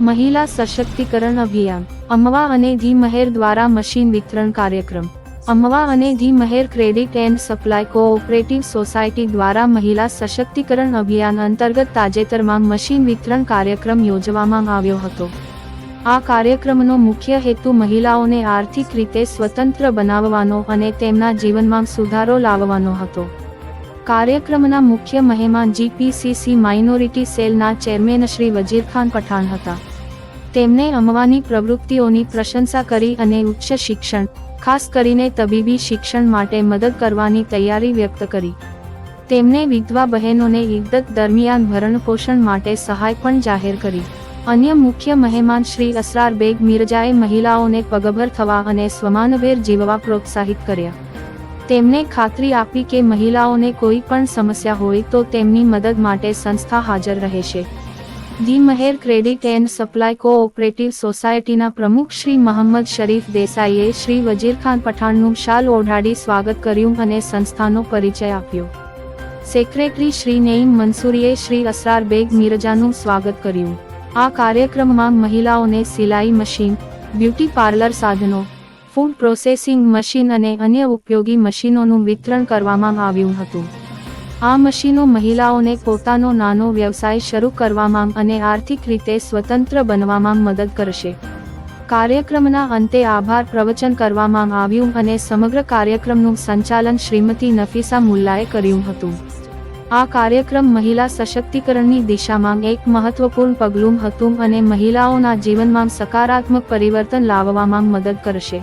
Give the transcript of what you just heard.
મહિલા સશક્તિકરણ અભિયાન. અમવા અને ધી મહેર દ્વારા મશીન વિતરણ કાર્યક્રમ. અમવા અને the Maher credit and supply cooperative society દ્વારા મહિલા સશક્તિકરણ અભિયાન અંતર્ગત તાજેતરમાં મશીન વિતરણ કાર્યક્રમ યોજવામાં આવ્યો હતો. આ કાર્યક્રમનો મુખ્ય હેતુ મહિલાઓને આર્થિક રીતે સ્વતંત્ર બનાવવાનો અને તેમના જીવનમાં સુધારો લાવવાનો હતો. કાર્યક્રમના મુખ્ય મહેમાન જીપીસીસી માઇનોરિટી સેલના ચેરમેન શ્રી વજીરખાન પઠાણ હતા. તેમણે અમવાની પ્રવૃત્તિઓની પ્રશંસા કરી અને ઉચ્ચ શિક્ષણ, ખાસ કરીને તબીબી શિક્ષણ માટે મદદ કરવાની તૈયારી વ્યક્ત કરી. તેમણે વિધવા બહેનોને ઈદત દરમિયાન ભરણપોષણ માટે સહાય પણ જાહેર કરી. અન્ય મુખ્ય મહેમાન શ્રી અસરાર બેગ મિર્જાએ મહિલાઓને પગભર થવા અને સ્વમાનભેર જીવવા પ્રોત્સાહિત કર્યા. તેમણે ખાતરી આપી કે મહિલાઓને કોઈ પણ સમસ્યા હોય તો તેમની મદદ માટે સંસ્થા હાજર રહેશે. The Maher credit and supply cooperative સોસાયટીના પ્રમુખ શ્રી મોહમ્મદ શરીફ દેસાઈએ શ્રી વજીરખાન પઠાણનું શાલ ઓઢાડી સ્વાગત કર્યું અને સંસ્થાનો પરિચય આપ્યો. સેક્રેટરી શ્રી નેઈમ મંસૂરીએ શ્રી અસરાર બેગ મિરજાનું સ્વાગત કર્યું. આ કાર્યક્રમમાં મહિલાઓને સિલાઈ મશીન, બ્યુટી પાર્લર સાધનો ફૂડ પ્રોસેસિંગ મશીન અને અન્ય ઉપયોગી મશીનોનું વિતરણ કરવામાં આવ્યું હતું. આ મશીનો મહિલાઓને પોતાનો નાનો વ્યવસાય શરૂ કરવામાં અને આર્થિક રીતે સ્વતંત્ર બનવામાં મદદ કરશે. કાર્યક્રમના અંતે આભાર પ્રવચન કરવામાં આવ્યું અને સમગ્ર કાર્યક્રમનું સંચાલન શ્રીમતી નફીસા મુલ્લાએ કર્યું હતું. આ કાર્યક્રમ મહિલા સશક્તિકરણની દિશામાં એક મહત્વપૂર્ણ પગલું હતું અને મહિલાઓના જીવનમાં સકારાત્મક પરિવર્તન લાવવામાં મદદ કરશે.